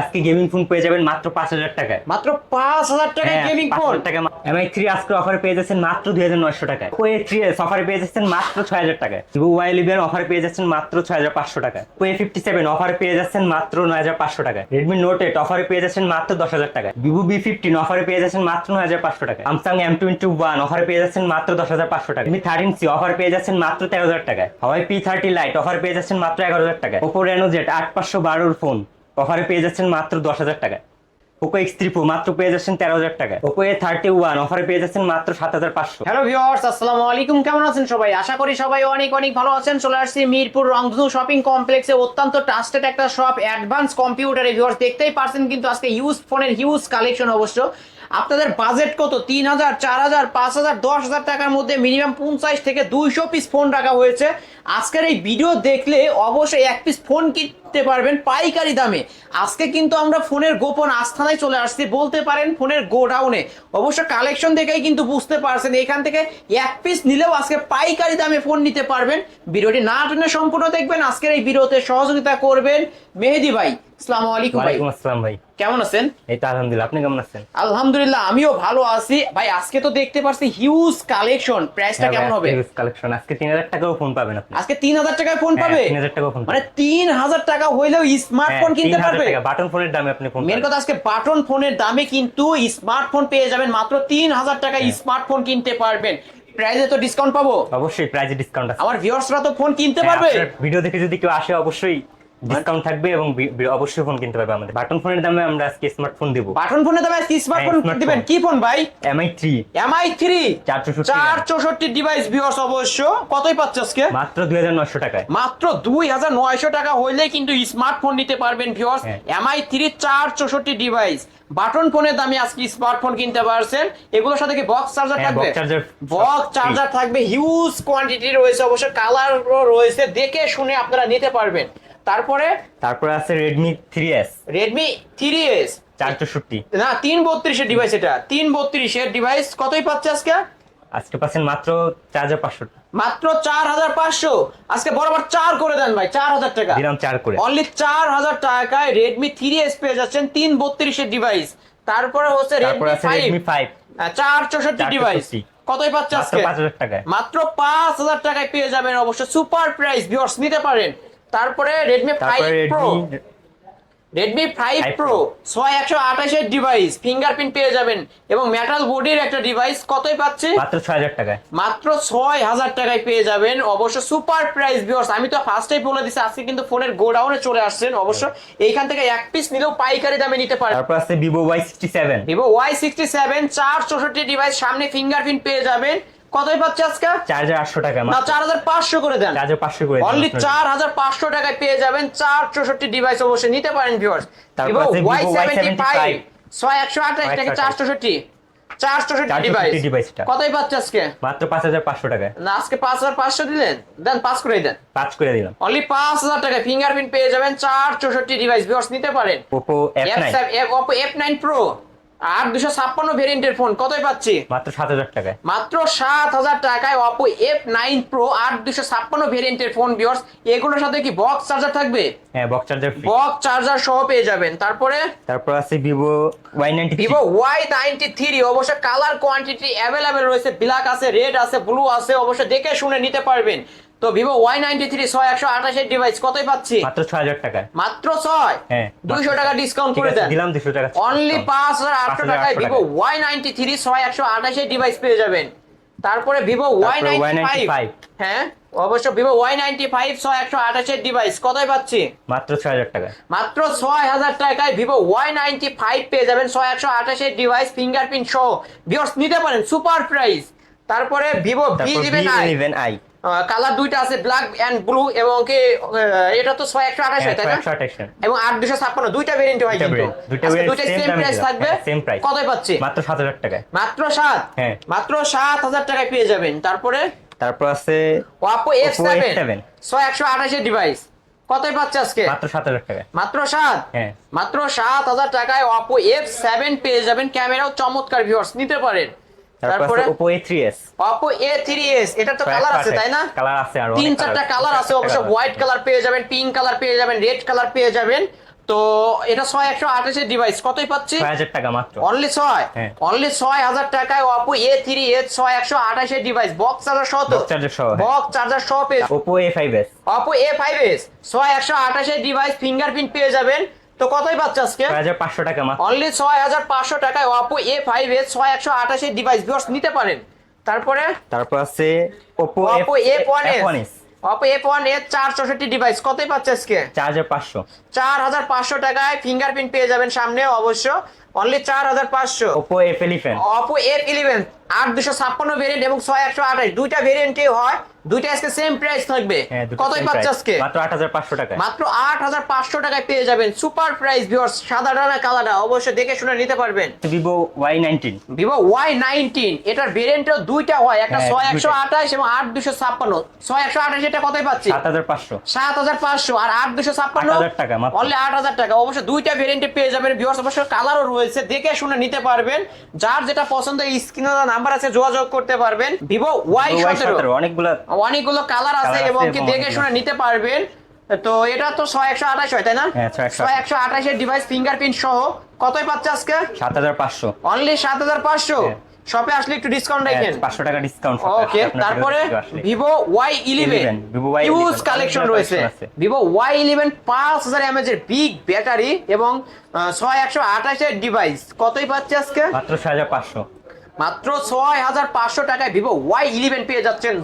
আজকে gaming phone পেয়ে যাবেন মাত্র পাঁচ হাজার টাকায়। মাত্র পাঁচ হাজার টাকায় গেমিং ফোন এমআই থ্রি আজকে অফারে পেয়ে যাচ্ছেন মাত্র দুই হাজার নয়শো টাকায়। ওয়ে থ্রি এস অফারে পেয়ে যাচ্ছেন মাত্র ছয় হাজার টাকায়। ভিভো ওয়াই ইলেভেন অফারে পেয়ে যাচ্ছেন মাত্র ছয় হাজার পাঁচশো টাকায়। ওয়ে ফিফটি সেভেন অফারে পেয়ে যাচ্ছেন মাত্র নয় হাজার পাঁচশো টাকায়। রেডমি নোট এইট অফারে পেয়ে যাচ্ছেন মাত্র দশ হাজার টাকায়। ভিভো বি ফিফটিন অফারে পেয়ে যাচ্ছেন মাত্র নয় হাজার পাঁচশো টাকা স্যামসাং এম টোয়েন্টি ওয়ান অফারে পেয়ে যাচ্ছেন মাত্র দশ হাজার পাঁচশো টাকা রেডমি থার্টিন সি অফার পেয়ে যাচ্ছেন মাত্র তেরো হাজার টাকায়। Huawei P thirty lite offer পেয়ে যাচ্ছেন মাত্র এগারো হাজার টাকায়। ওপো রেনো জেট আট পাঁচশো বারোর ফোন অফারে পেয়ে যাচ্ছেন মাত্র দশ হাজার টাকায়। ওপো এক্স থ্রি প্রো মাত্র পেয়ে যাচ্ছেন তেরো হাজার টাকায়। ওপো এ থার্টি ওয়ান অফারে পেয়ে যাচ্ছেন মাত্র সাত হাজার পাঁচশো। হ্যালো ভিউয়ার্স আসসালামু আলাইকুম, কেমন আছেন সবাই? আশা করি সবাই অনেক অনেক ভালো আছেন। চলে আসছি মিরপুর রংধনু শপিং কমপ্লেক্সে অত্যন্ত ট্রাস্টেড একটা শপ অ্যাডভান্স কম্পিউটারে ভিউয়ার্স দেখতেই পারছেন কিন্তু আজকে ইউজ ফোনের হিউজ কালেকশন অবশ্য। আপনাদের বাজেট কত? তিন হাজার, চার হাজার, পাঁচ হাজার, দশ হাজার টাকার মধ্যে মিনিমাম পঞ্চাশ থেকে দুইশো পিস ফোন রাখা হয়েছে। আজকের এই ভিডিও দেখলে অবশ্যই এক পিস ফোন কিনতে পারবেন পাইকারি দামে। আজকে কিন্তু আমরা ফোনের গোপন আস্থানায় চলে আসছি বলতে পারেন ফোনের গোডাউনে অবশ্য কালেকশন দেখেই কিন্তু বুঝতে পারছেন এখান থেকে এক পিস নিলেও আজকে পাইকারি দামে ফোন নিতে পারবেন। ভিডিওটি না টেনে সম্পূর্ণ দেখবেন আজকের এই ভিডিওতে সহযোগিতা করবেন মেহেদি ভাই। আসসালামু আলাইকুম ওয়ালাইকুম আসসালাম ভাই। কেমন আছেন? এই তো আলহামদুলিল্লাহ আপনি কেমন আছেন? আলহামদুলিল্লাহ আমিও ভালো আছি। ভাই আজকে তো দেখতে পাচ্ছি হিউজ কালেকশন প্রাইসটা কেমন হবে? কালেকশন আজকে তিন হাজার টাকাও ফোন পাবেন আপনি। আজকে তিন হাজার টাকায় ফোন পাবে? তিন হাজার টাকাও ফোন মানে টাকা হইলেও স্মার্টফোন কিনতে পারবে? বাটন ফোনের দামে আপনি ফোন মেন কথা আজকে বাটন ফোনের দামে কিন্তু স্মার্টফোন পেয়ে যাবেন মাত্র তিন হাজার টাকায় হ্যাঁ। স্মার্টফোন কিনতে পারবেন। প্রাইজে তো ডিসকাউন্ট পাবো? অবশ্যই প্রাইজে ডিসকাউন্ট আছে। আমার ভিউয়ার্সরা তো ফোন কিনতে হ্যাঁ, পারবে? ভিডিও দেখে যদি কেউ আসে অবশ্যই ডিসকাউন্ট থাকবে এবং অবশ্যই ফোন কিনতে পারবে আমাদের। বাটন ফোনের দামে আমরা আজকে স্মার্টফোন দেব। বাটন ফোনের দামে স্মার্টফোন হ্যাঁ, দিবেন কি ফোন ভাই? এমআই থ্রি এমআই থ্রি চার চৌষট্টি ডিভাইস ভিউয়ার্স অবশ্য। কতই পাচ্ছে আজকে? মাত্র দুই হাজার নয়শো টাকায়। মাত্র দুই হাজার নয়শো টাকা হইলে কিন্তু স্মার্টফোন নিতে পারবেন ভিউয়ার্স। এমআই থ্রি চার চৌষট্টি ডিভাইস বাটন ফোনের দামে আজকে স্মার্টফোন কিনতে পারছেন। এগুলোর সাথে কি বক্স চার্জার হ্যাঁ, থাকবে? box charger বক্স চার্জার থাকবে। হিউজ কোয়ান্টিটি রয়েছে অবশ্য কালার রয়েছে। দেখে শুনে আপনারা নিতে পারবেন। তারপরে? তারপরে আছে Redmi three S Redmi three S চার না তিন বত্রিশের ডিভাইস এটা। তিন বত্রিশের ডিভাইস কতই পাচ্ছে আজকে? আজকে পাচ্ছেন মাত্র চার হাজার পাঁচশো। মাত্র চার হাজার পাঁচশো। আজকে বরাবর চার করে দেন ভাই চার হাজার টাকা। দিলাম চার করে। অনলি চার হাজার টাকায় রেডমি থ্রি এস পেয়ে যাচ্ছেন তিন বত্রিশের ডিভাইস তারপরে হচ্ছে রেডমি ফাইভ ফাইভ চার চৌষট্টি ডিভাইস চৌষট্টি। কতই পাচ্ছে আজকে? পাঁচ হাজার টাকায়। মাত্র পাঁচ হাজার টাকায় পেয়ে যাবেন অবশ্য সুপার প্রাইস ভিউয়ার্স নিতে পারেন। তারপরে Redmi five Pro Redmi five Pro ছয় একশো আঠাশের ডিভাইস ফিঙ্গারপ্রিন্ট পেয়ে যাবেন। এবং মেটাল বডির একটা ডিভাইস কতই পাচ্ছে? মাত্র ছয় হাজার টাকায়। মাত্র ছয় হাজার টাকায় পেয়ে যাবেন। অবশ্য সুপার প্রাইস ভিউয়ার্স আমি তো ফার্স্টেই বলে দিচ্ছি আজকে কিন্তু ফোনের গোডাউনে চলে আসছেন। অবশ্য এইখান থেকে এক পিস নিলেও পাইকারি দামে নিতে পারেন। তারপর আছে Vivo Y sixty seven Vivo Y sixty seven চার চৌষট্টি ডিভাইস সামনে ফিঙ্গারপ্রিন্ট পেয়ে যাবেন। কতই পাচ্ছে আজকে? চার হাজার আটশো টাকা না চার হাজার পাঁচশো করে দেন। চার হাজার পাঁচশো করে দিলাম অনলি আপনার। চার হাজার পাঁচশো টাকায় পেয়ে যাবেন চার চৌষট্টি ডিভাইস অবশ্যই নিতে পারেন ভিউয়ার্স ভিভো আছে Vivo Y seventy five Y75 ছয় একশো আঠাশ চার চৌষট্টি? চার চৌষট্টি 464 ডিভাইস ডিভাইসটা। কতই পাচ্ছে আজকে? মাত্র পাঁচ হাজার পাঁচশো টাকায়। না আজকে পাঁচ হাজার পাঁচশো দিলেন? দেন পাঁচ করে দেন। পাঁচ করে দিলাম। অনলি পাঁচ হাজার টাকা ফিঙ্গারপ্রিন্ট পেয়ে যাবেন চার চৌষট্টি ডিভাইস ভিউয়ার্স নিতে পারেন। Oppo F nine Oppo F nine pro আর দুশো ছাপ্পান্ন ভেরিয়েন্টের ফোন কতই পাচ্ছি? মাত্র সাত হাজার টাকায়। মাত্র সাত হাজার টাকায় অপো এফ নাইন প্রো আট দুশো ছাপ্পান্ন ভেরিয়েন্টের ফোন ভিউয়ার্স এগুলোর সাথে কি বক্স চার্জার থাকবে? হ্যাঁ বক্স চার্জার বক্স চার্জার সহ পেয়ে যাবেন। তারপরে? তারপর আছে Vivo Y ninety Vivo Y ninety three অবশ্য কালার কোয়ান্টিটি অ্যাভেলেবেল রয়েছে। ব্ল্যাক আছে রেড আছে ব্লু আছে অবশ্য দেখে শুনে নিতে পারবেন। তো ভিভো ওয়াই নাইনটি থ্রি ছয় একশো আঠাশের ডিভাইস কতই পাচ্ছি? মাত্র ছয় হাজার টাকায়। মাত্র ছয়? হ্যাঁ দুইশো টাকা ডিসকাউন্ট করে দেন। দিলাম দুশো টাকা। অনলি পাঁচ হাজার আটশো টাকায় ভিভো ওয়াই নাইনটি থ্রি ছয় একশো আঠাশের ডিভাইস পেয়ে যাবেন। তারপরে ভিভো ওয়াই নাইনটি ফাইভ হ্যাঁ অবশ্য ভিভো ওয়াই নাইনটি ফাইভ ছয় একশো আঠাশের ডিভাইস কতই পাচ্ছি? মাত্র ছয় হাজার টাকায়। মাত্র ছয় হাজার টাকায় ভিভো ওয়াই নাইনটি ফাইভ পেয়ে যাবেন ছয় একশো আঠাশের ডিভাইস ফিঙ্গারপ্রিন্ট সহ। ভিওর্স নিতে পারেন সুপার প্রাইস তারপরে Vivo V eleven I colour দুইটা আছে ব্ল্যাক এন্ড ব্লু এবং কি এটা তো ছয় একশো আঠাশ তাই না? একশো আঠাশ এবং আট দুশো ছাপ্পান্ন দুইটা ভেরিয়েন্ট হয় কিন্তু। দুইটা সেম প্রাইস থাকবে? হ্যাঁ, same price। কতই পাচ্ছি? মাত্র সাত হাজার টাকায়। মাত্র সাত? হ্যাঁ। মাত্র সাত হাজার টাকায় পেয়ে যাবেন। তারপরে? তারপর আছে Oppo সেভেন F7 ছয় একশো আঠাশের ডিভাইস কতই পাচ্ছে আজকে? মাত্র সাত হাজার টাকায়। মাত্র সাত? হ্যাঁ। মাত্র সাত হাজার টাকায় অপো এফ সেভেন পেয়ে যাবেন। ক্যামেরাও চমৎকার ভিউয়ার্স নিতে পারেন। তারপর অপো এ থ্রি এস এটা তো কালার আছে তাই না? কালার আছে আর তিন চারটা কালার আছে। অবশ্য হোয়াইট কালার পেয়ে যাবেন পিঙ্ক কালার পেয়ে যাবেন রেড কালার পেয়ে যাবেন। তো এটা ছয় একশো আঠাশের ডিভাইস কতই পাচ্ছি? হাজার টাকা মাত্র। অনলি ছয়? হ্যাঁ। অনলি ছয় হাজার টাকায় অপো এ থ্রি এ ছয় একশো আঠাশের ডিভাইস বক্স চার্জার সহ তো? সহ, হ্যাঁ। বক্স চার্জার সহ পেয়ে Oppo A five S Oppo A five S ছয় একশো আঠাশের ডিভাইস ফিঙ্গারপ্রিন্ট পেয়ে যাবেন। তো কতই পাচ্ছে আজকে? ছয় হাজার পাঁচশো টাকা মাত্র। অনলি ছয় হাজার পাঁচশো টাকায় অপো এ ফাইভ এর ছয় একশো আঠাশের ডিভাইস ভিউয়ার্স নিতে পারেন। তারপরে? তারপর আছে Oppo Oppo A one S চার চৌষট্টি ডিভাইস কতই পাচ্ছে আজকে? চার হাজার পাঁচশো। চার হাজার পাঁচশো টাকায় ফিঙ্গারপ্রিন্ট পেয়ে যাবেন সামনে অবশ্য অনলি চার হাজার পাঁচশো। Oppo F eleven Oppo F eleven আট দুশো ছাপ্পান্ন ভেরিয়েন্ট এবং ছয় একশো আঠাশ। দুইটা ভেরিয়েন্টে হয় দুইটা আজকে সেম প্রাইস থাকবে। হ্যাঁ কতই পাচ্ছে আজকে? মাত্র আট হাজার পাঁচশো টাকা মাত্র আট হাজার পাঁচশো টাকায় পেয়ে যাবেন। সুপার প্রাইস ভিউয়ার্স সাদা ডানা কালাডা অবশ্যই দেখে শুনে নিতে পারবেন। Vivo Y nineteen Vivo Y nineteen এটার ভেরিয়েন্টও দুইটা হয়। একটা হ্যাঁ, ছয় একশো আঠাশ এবং আট দুশো ছাপ্পান্ন। ছয় একশো আঠাশ এটা কতই পাচ্ছি? সাত হাজার পাঁচশো। সাত হাজার পাঁচশো আর আট দুশো ছাপ্পান্ন 8,000 টাকা মাত্র। অনলি আট হাজার টাকা। অবশ্যই দুইটা ভেরিয়েন্টে পেয়ে যাবেন ভিউয়ার্স অবশ্য কালারও রয়েছে। দেখে শুনে নিতে পারবেন। যার যেটা পছন্দ স্ক্রিনে নাম্বার আছে যোগাযোগ করতে পারবেন। ভিভো ওয়াই সতেরো। অনেকগুলো অনেকগুলো কালার আছে এবং কি দেখে শুনে নিতে পারবেন। তো এটা তো ছয় একশো আঠাশ হয় তাই না? হ্যাঁ, 628 ছয় একশো আঠাশের ডিভাইস ফিঙ্গারপ্রিন্ট সহ। কতই পাচ্ছে আজকে? সাত হাজার পাঁচশো। অনলি সাত হাজার পাঁচশো? হ্যাঁ। শপে আসলে একটু ডিসকাউন্ট রাখেন পাঁচশো টাকা ডিসকাউন্ট ওকে তারপরে Vivo Y eleven 11, Vivo Y11 huge collection রয়েছে। ভিভো ইলেভেন পাঁচ হাজার এমএচ এর বিগ ব্যাটারি এবং ছয় একশো আঠাশের ডিভাইস কতই পাচ্ছে আজকে? মাত্র ছয় হাজার পাঁচশো। মাত্র ছয় হাজার পাঁচশো টাকায় ভিভো ওয়াই ইলেভেন পেয়ে যাচ্ছেন।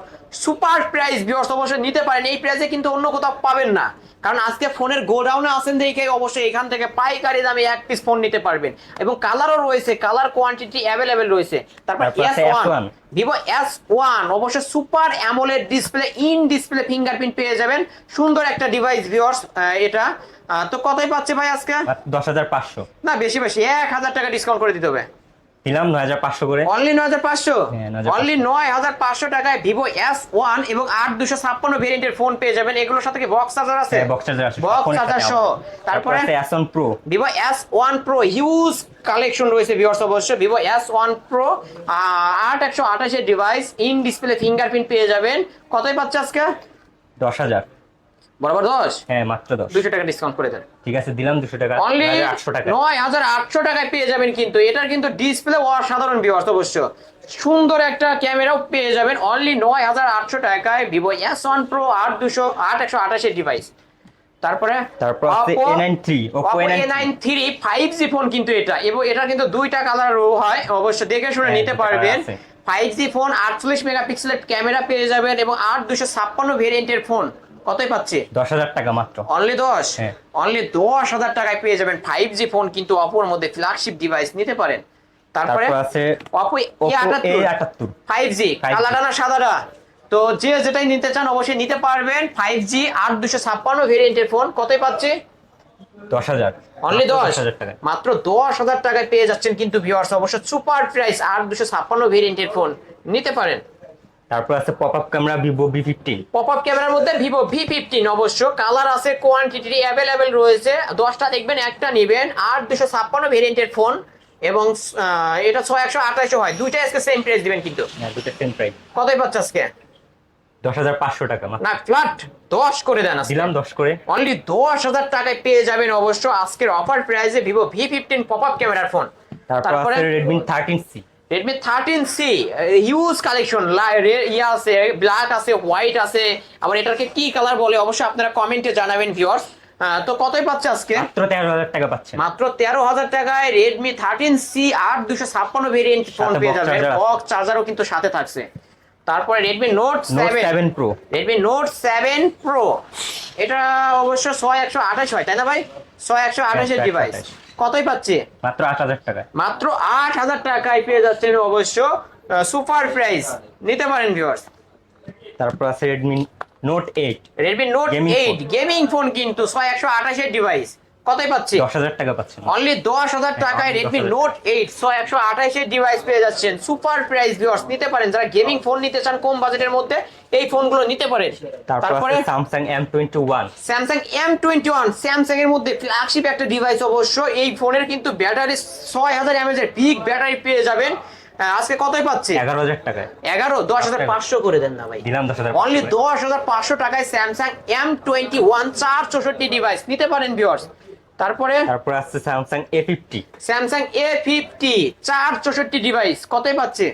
সুপার প্রাইস বিয়র্স অবশ্যই নিতে পারেন। এই প্রাইসে কিন্তু অন্য কোথাও পাবেন না। কারণ আজকে ফোনের গোডাউনে আছেন দেখে অবশ্যই এখান থেকে পাইকারি দামে এক পিস ফোন নিতে পারবেন। এবং কালারও রয়েছে কালার কোয়ান্টিটি অ্যাভেলেবেল রয়েছে। তারপর S one Vivo S one অবশ্যই super AMOLED display in display fingerprint পেয়ে যাবেন। সুন্দর একটা ডিভাইস ভিওর্স এটা। তো কতই পাচ্ছে ভাই আজকে? দশ হাজার পাঁচশো। না বেশি বেশি। এক হাজার টাকা ডিসকাউন্ট করে দিতে হবে। দিলাম নয় হাজার পাঁচশো করে। অনলি নয় হাজার পাঁচশো? হ্যাঁ, অনলি নয় হাজার পাঁচশো টাকায় ভিভো এস ওয়ান এবং আট দুশো ছাপ্পান্ন ভেরিয়েন্টের ফোন পেয়ে যাবেন। এগুলোর সাথে কি বক্স চার্জার আছে? বক্স চার্জার আছে। বক্স চার্জার সহ। তারপরে আছে অ্যাসন pro Vivo S one pro huge collection রয়েছে ভিউয়ার্স অবশ্য ভিভো এস ওয়ান প্রো আট একশো আঠাশের ডিভাইস ইন ডিসপ্লে ফিঙ্গারপ্রিন্ট পেয়ে যাবেন। কতই পাচ্ছে আজকে? দশ হাজার। বরাবর হ্যাঁ মাত্র দশ। দুশো টাকা ডিসকাউন্ট করে দেন। ঠিক আছে দিলাম দুশো টাকা অনলি আটশো টাকা। নয় হাজার আটশো টাকায় পেয়ে যাবেন কিন্তু। এটার কিন্তু ডিসপ্লে অসাধারণ ভিউয়ার্স অবশ্য। সুন্দর একটা ক্যামেরাও পেয়ে যাবেন। অনলি নয় হাজার আটশো টাকায় প্রো আট দুশো আট একশো আঠাশের ডিভাইস তারপরে তারপর আছে Oppo- A93 Oppo Oppo A93 A93 5G phone কিন্তু এটা। এবং এটা কিন্তু দুইটা কালার হয়। অবশ্য দেখে শুনে হ্যাঁ, নিতে পারবেন। ফাইভ জি ফোন আটচল্লিশ মেগাপিক্সেলের ক্যামেরা পেয়ে যাবেন এবং আট দুশো ছাপ্পান্ন ভেরিয়েন্টের ফোন কতই পাচ্ছে? দশ হাজার টাকা মাত্র। অনলি দশ? হ্যাঁ। অনলি দশ হাজার টাকায় পেয়ে যাবেন ফাইভ জি ফোন কিন্তু অপোর মধ্যে ফ্ল্যাগশিপ ডিভাইস নিতে পারেন। তারপরে আছে অপো এ আটাত্তর। ফাইভ জি 5G কালাটা না সাদাটা তো যে যেটাই নিতে চান অবশ্যই নিতে পারবেন ফাইভ জি আট দুশো ছাপ্পান্ন ভেরিয়েন্টের ফোন কতই পাচ্ছে? দশ হাজার। অনলি দশ? মাত্র দশ হাজার টাকায় পেয়ে যাচ্ছেন কিন্তু ভিউয়ার্স অবশ্য সুপার প্রাইস আট দুশো ছাপ্পান্ন ভেরিয়েন্টের ফোন নিতে পারেন। তারপর আছে pop up camera Vivo V fifteen pop up ক্যামেরার মধ্যে ভিভো ভি ফিফটিন অবশ্য। কালার আছে কোয়ান্টিটি অ্যাভেলেবেল রয়েছে। দশটা দেখবেন একটা নেবেন। আর দুশো ছাপ্পান্ন ভেরিয়েন্টের ফোন এবং এটা ছয় একশো আঠাশো হয়। দুইটা আজকে সেম প্রাইস দিবেন কিন্তু। দুটো সেম প্রাইস কতই পাচ্ছে আজকে? দশ হাজার পাঁচশো টাকা না ফ্ল্যাট দশ করে দেন দিলাম দশ করে। অনলি দশ হাজার টাকায় পেয়ে যাবেন অবশ্য আজকের অফার প্রাইসে Vivo V fifteen pop up ক্যামেরার ফোন তারপর Redmi thirteen C Redmi thirteen C huge collection ইয়ে আছে ব্ল্যাক আছে হোয়াইট আছে। আবার এটাকে কি কালার বলে অবশ্যই আপনারা কমেন্টে জানাবেন ভিউয়ার্স তো কতই পাচ্ছে আজকে? মাত্র তেরো হাজার টাকা পাচ্ছে। মাত্র তেরো হাজার টাকায় রেডমি থার্টিন সি আট দুশো ছাপ্পান্ন ভেরিয়েন্ট ফোন পেয়ে আছে। বক্স চার্জারও কিন্তু সাথে থাকছে। তারপরে Redmi Note seven pro Redmi Note seven pro এটা অবশ্য ছয় একশো আঠাশ হয় তাই না ভাই? ছয় একশো আঠাশের ডিভাইস কতই পাচ্ছে? মাত্র আট হাজার টাকায়। মাত্র আট হাজার টাকায় পেয়ে যাচ্ছেন অবশ্য সুপার প্রাইস নিতে পারেন ভিউয়ার্স তারপর আছে Redmi Note eight Redmi Note eight gaming phone কিন্তু ছয় একশো আঠাশের ডিভাইস কতই পাচ্ছি? দশ হাজার টাকা পাচ্ছেন অনলি দশ হাজার টাকায় only রেডমি 10,000 নোট এইট ছয় একশো আঠাশের ডিভাইস পেয়ে যাচ্ছেন। সুপার প্রাইস ভিউয়ার্স নিতে পারেন। যারা গেমিং ফোন নিতে চান কম বাজেটের মধ্যে এই ফোনগুলো নিতে পারেন। তারপর Samsung M twenty one Samsung এর মধ্যে ফ্ল্যাগশিপ একটা ডিভাইস অবশ্য। এই ফোনের কিন্তু ব্যাটারি ছয় হাজার এমএজ এর পিক ব্যাটারি পেয়ে যাবেন। আজকে কতই পাচ্ছে? এগারো হাজার টাকায়। এগারো দশ হাজার পাঁচশো করে দেন না ভাই। দিলাম দশ হাজার অনলি দশ হাজার পাঁচশো টাকায় স্যামসাং এম টোয়েন্টি ওয়ান চার চৌষট্টি ডিভাইস নিতে পারেন ভিউয়ার্স তারপরে? তারপর আছে Samsung A fifty Samsung A fifty চার চৌষট্টি ডিভাইস কতই পাচ্ছে?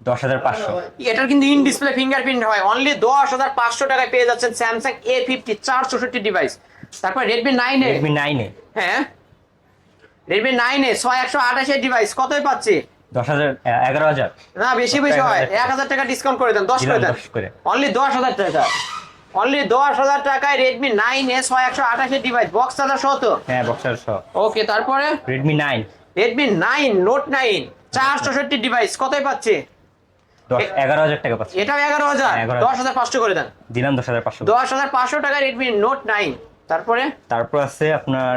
দশ হাজার পাঁচশো। এটার কিন্তু ইন ডিসপ্লে ফিঙ্গারপ্রিন্ট হয়। অনলি দশ হাজার পাঁচশো টাকায় পেয়ে যাচ্ছেন স্যামসাং এ ফিফটি চার চৌষট্টি ডিভাইস তারপর রেডমি নাইন এ। রেডমি নাইনে হ্যাঁ। রেডমি নাইন এ ছয় একশো আঠাশের ডিভাইস কতই পাচ্ছে? দশ হাজার এগারো হাজার। না বেশি বেশি হয়। এক হাজার টাকা ডিসকাউন্ট করে দেন দশ করে দেন। অনলি দশ হাজার টাকা। অনলি দশ হাজার টাকায় রেডমি নাইন এস ছয় একশো আঠাশের ডিভাইস বক্স চার্জার সহ তো? হ্যাঁ বক্সার সহ। ওকে তারপরে? Redmi nine Redmi nine Note nine চার চৌষট্টি ডিভাইস কতই পাচ্ছে? এগারো হাজার টাকা পাচ্ছে। এটাও এগারো হাজার? হ্যাঁ, 11,000 দশ হাজার পাঁচশো করে দেন। দিলাম দশ হাজার পাঁচশো। দশ হাজার পাঁচশো টাকা রেডমি নোট নাইন তারপরে? তারপর আছে আপনার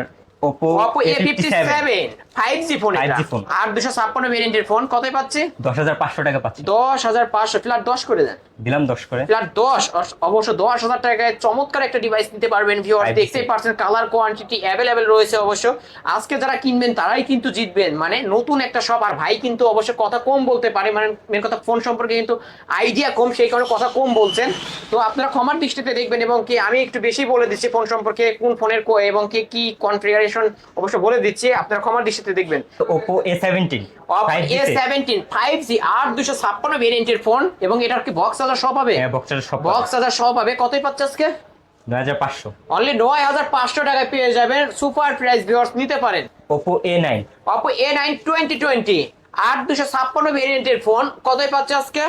জি ফোন 5G ফোন। আর দুশো ছাপ্পান্ন ভেরিয়েন্টের ফোন কতই পাচ্ছে? দশ হাজার পাঁচশো টাকা পাচ্ছি। দশ হাজার পাঁচশো। ফ্ল্যাট দশ করে দেন। দিলাম দশ করে। ফ্ল্যাট দশ। অস- অবশ্য দশ হাজার টাকায় চমৎকার একটা ডিভাইস নিতে পারবেন ভিউয়ার 5G দেখতেই পারছেন কালার কোয়ান্টিটি অ্যাভেলেবেল রয়েছে অবশ্য। আজকে যারা কিনবেন তারাই কিন্তু জিতবেন। মানে নতুন একটা শপ আর ভাই কিন্তু অবশ্য কথা কম বলতে পারে। মানে মেন কথা ফোন সম্পর্কে কিন্তু আইডিয়া কম সেই কারণে কথা কম বলছেন। তো আপনারা ক্ষমার দৃষ্টিতে দেখবেন এবং কি আমি একটু বেশি বলে দিচ্ছি ফোন সম্পর্কে কোন ফোনের কো- এবং কি কি কনফিগারেশন অবশ্য বলে দিচ্ছি আপনারা ক্ষমার দৃষ্টিতে দেখবেন। ওপো সেভেন্টিন ফাইভ জি আট দুশো ছাপ্পান্ন ভেরিয়েন্টের ফোন এবং এটার কি বক্স চার্জার সব হবে? হ্যাঁ বক্সার সব বক্স চার্জার সব হবে। কতই পাচ্ছে আজকে? অনলি নয় হাজার পাঁচশো টাকায় পেয়ে যাবেন। সুপার প্রাইস ভিউয়ার্স নিতে পারেন। Oppo A nine Oppo A nine twenty twenty আট দুশো ছাপ্পান্ন ভেরিয়েন্টের ফোন কতই পাচ্ছে আজকে?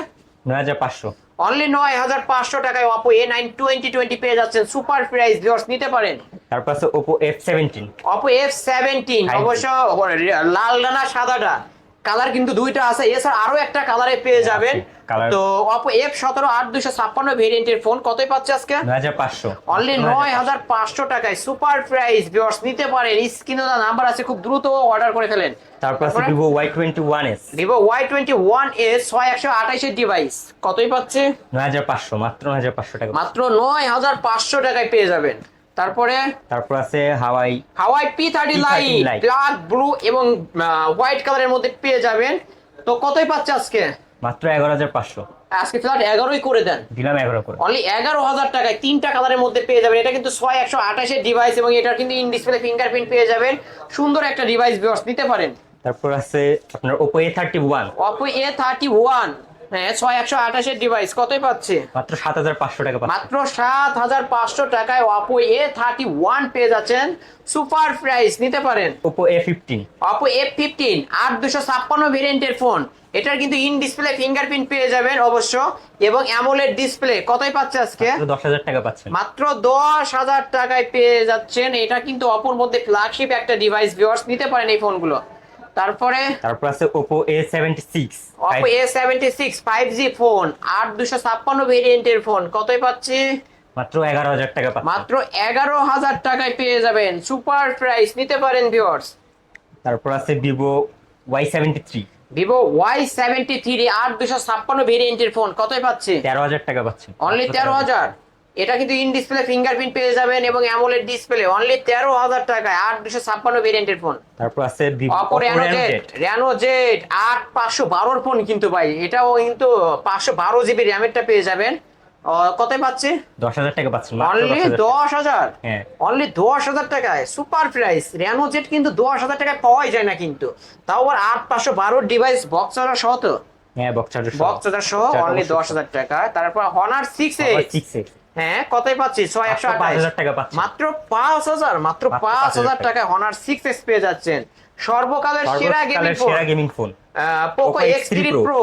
নয় হাজার পাঁচশো। অনলি নয় হাজার পাঁচশো টাকায় Oppo A nine twenty twenty পেয়ে যাচ্ছেন সুপার প্রাইস ভিউয়ার্স নিতে পারেন। তারপর আছে Oppo F seventeen Oppo F seventeen অবশ্য লাল ডানা সাদাটা। কালার কিন্তু দুইটা আছে। এছাড়া আরও একটা কালারে পেয়ে যাবেন। তো অপো এফ সতেরো আট দুশো ছাপ্পান্ন ভেরিয়েন্টের ফোন কতই পাচ্ছে আজকে? অনলি নয় হাজার পাঁচশো। টাকায়। সুপার প্রাইস ভিউয়ার্স নিতে পারেন। স্ক্রিনে নাম্বার আছে খুব দ্রুত অর্ডার করে ফেলেন। তারপর আছে Vivo Y twenty one S Vivo Y twenty one S ছয় একশো আঠাশের ডিভাইস কতই পাচ্ছে? নয় হাজার পাঁচশো মাত্র নয় হাজার পাঁচশো টাকা। মাত্র নয় হাজার পাঁচশো টাকায় পেয়ে যাবেন। তারপরে? তারপর আছে Huawei. Huawei P thirty P30 lite black blue এবং হোয়াইট কালারের মধ্যে পেয়ে যাবেন। তো কতই পাচ্ছে আজকে? মাত্র এগারো হাজার পাঁচশো। আজকে ফ্ল্যাট এগারোই করে দেন। দিলাম এগারো করে। অনলি এগারো হাজার টাকায় তিনটা কালারের মধ্যে পেয়ে যাবেন। এটা কিন্তু ছয় একশো আঠাশের ডিভাইস এবং এটার কিন্তু ইন ডিসপ্লে ফিঙ্গারপ্রিন্ট পেয়ে যাবেন। সুন্দর একটা ডিভাইস বিয়স নিতে পারেন। তারপর আছে আপনার Oppo A thirty one Oppo A thirty one হ্যাঁ ছয় একশো আঠাশের ডিভাইস কতই পাচ্ছে? মাত্র সাত হাজার পাঁচশো টাকা মাত্র সাত হাজার পাঁচশো টাকায় অপো এ থার্টি ওয়ান পেয়ে যাচ্ছেন। সুপার প্রাইস নিতে পারেন। Oppo A fifteen Oppo F fifteen আট দুশো ছাপ্পান্ন ভেরিয়েন্টের ফোন এটার কিন্তু ইন ডিসপ্লে ফিঙ্গারপ্রিন্ট পেয়ে যাবেন অবশ্য। এবং অ্যামোলেড ডিসপ্লে কতই পাচ্ছে আজকে? দশ হাজার টাকা পাচ্ছেন মাত্র দশ হাজার টাকায় পেয়ে যাচ্ছেন। এটা কিন্তু অপর মধ্যে ফ্ল্যাগশিপ একটা ডিভাইস ভিউয়ার্স নিতে পারেন এই ফোনগুলো তারপরে? তারপর আছে A seventy six five G phone আট দুশো ছাপ্পান্ন ভেরিয়েন্টের ফোন কতই পাচ্ছি? মাত্র এগারো হাজার টাকা পাচ্ছেন মাত্র এগারো হাজার টাকায় পেয়ে যাবেন। সুপার প্রাইস নিতে পারেন ভিউয়ার্স তারপর আছে seventy three Vivo Y seventy three আট দুশো ছাপ্পান্ন ভেরিয়েন্টের ফোন কতই পাচ্ছে? তেরো হাজার টাকা পাচ্ছেন অনলি তেরো হাজার এটা কিন্তু ইন ডিসপ্লে ফিঙ্গারপ্রিন্ট পেয়ে যাবেন এবং অ্যামোলেড ডিসপ্লে অনলি তেরো হাজার টাকায় আট দুশো ছাপ্পান্ন ভেরিয়েন্টের ফোন তারপর আছে Oppo Reno Z Reno Z আট পাঁচশো বারোর ফোন কিন্তু ভাই এটাও কিন্তু পাঁচশো বারো জিবি র্যামেরটা পেয়ে যাবেন। কতই পাচ্ছে? দশ হাজার টাকা পাচ্ছেন অনলি 10,000 দশ হাজার হ্যাঁ। অনলি দশ হাজার টাকায় সুপার প্রাইস র্যানো জেড কিন্তু দশ হাজার টাকায় পাওয়াই যায় না কিন্তু। তাও আবার আট পাঁচশো বারোর ডিভাইস বক্স চার্জার সহ তো? হ্যাঁ বক্স চার্জার বক্স চার্জার সহ অনলি দশ হাজার টাকা তারপর Honor six eight six X হ্যাঁ কতই পাচ্ছি ছয় একশো টাকা পাচ্ছেন মাত্র পাঁচ হাজার মাত্র পাঁচ হাজার 5,000 টাকায় হনার সিক্স এক্স পেয়ে যাচ্ছেন। সর্বকালের সেরা গেমিং ফোন সেরা gaming phone Poco X three pro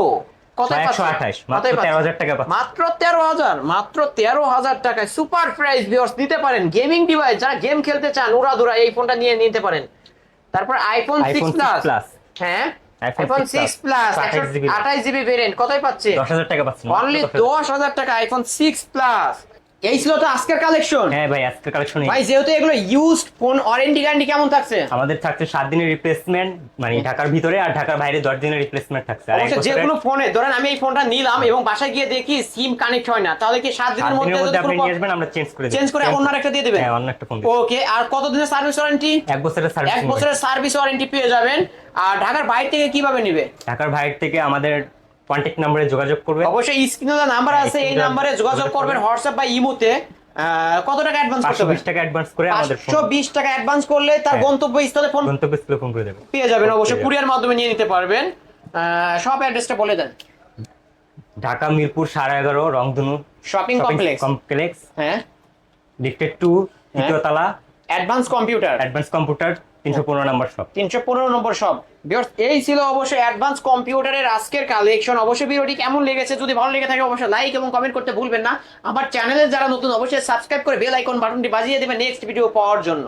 মাত্র তেরো হাজার মাত্র তেরো হাজার টাকায় সুপার প্রাইস ভিউয়ার্স নিতে পারেন। গেমিং ডিভাইস যারা গেম খেলতে চান উড়াধুরা এই ফোনটা নিয়ে নিতে পারেন। তারপর আইফোন সিক্স প্লাস হ্যাঁ আইফোন 6 সিক্স প্লাস 28 আঠাশ জিবি ভেরিয়েন্ট কতই পাচ্ছে। দশ হাজার টাকা পাচ্ছেন অনলি 10,000 দশ হাজার। টাকা আইফোন সিক্স প্লাস এই ছিল তো আজকের কালেকশন হ্যাঁ ভাই আজকে কালেকশন ভাই যেহেতু এগুলো ইউজড ফোন ওয়ারেন্টি গ্যারান্টি কেমন থাকছে? আমাদের থাকছে সাত দিনের রিপ্লেসমেন্ট মানে ঢাকার ভিতরে আর ঢাকার বাইরে দশ দিনের রিপ্লেসমেন্ট থাকছে। আর যে কোনো ফোনে ধরেন আমি এই ফোনটা নিলাম এবং বাসায় গিয়ে দেখি সিম কানেক্ট হয় না তাহলে কি সাত সাত দিনের মধ্যে যদি আপনি নিয়ে আসবেন আমরা চেঞ্জ করে চেঞ্জ করে অন্য একটা দিয়ে দিবেন? হ্যাঁ অন্য একটা ফোন ওকে আর কত দিনের সার্ভিস ওয়ারেন্টি এক বছরের সার্ভিস এক বছরের সার্ভিস ওয়ারেন্টি পেয়ে যাবেন। আর ঢাকার বাইরে থেকে কীভাবে নিবে? ঢাকার বাইরে থেকে আমাদের কন্ট্যাক্ট নম্বরে যোগাযোগ করবে অবশ্যই স্ক্রিনে যে নাম্বার আছে এই নাম্বারে যোগাযোগ করবেন করবেন। হোয়াটসঅ্যাপ বা ইমোতে। কত টাকা অ্যাডভান্স করতে হবে? বিশ টাকা অ্যাডভান্স করে আমাদের পাঁচশো বিশ টাকা অ্যাডভান্স করলে তার হ্যাঁ। গন্তব্য স্থলে ফোন গন্তব্য স্থলে ফোন করে দেবে পেয়ে যাবেন। অবশ্যই কুরিয়ার মাধ্যমে নিয়ে নিতে পারবেন। সব অ্যাড্রেসটা বলে দেন। ঢাকা মিরপুর সাড়ে এগারো রংধনু শপিং কমপ্লেক্স কমপ্লেক্স হ্যাঁ। লিফটেড টু তৃতীয় তলা। অ্যাডভান্স কম্পিউটার অ্যাডভান্স কম্পিউটার নম্বর এই ছিল অবশ্যই অ্যাডভান্স আজকের অবশ্যই কেমন লেগেছে? যদি ভালো লেগে থাকে, অবশ্যই লাইক এবং কমেন্ট করতে ভুলবেন না। আমার যারা নতুন, অবশ্যই সাবস্ক্রাইব করে বেল আইকন বাটনটি বাজিয়ে দেবে নেক্সট ভিডিও পাওয়ার জন্য।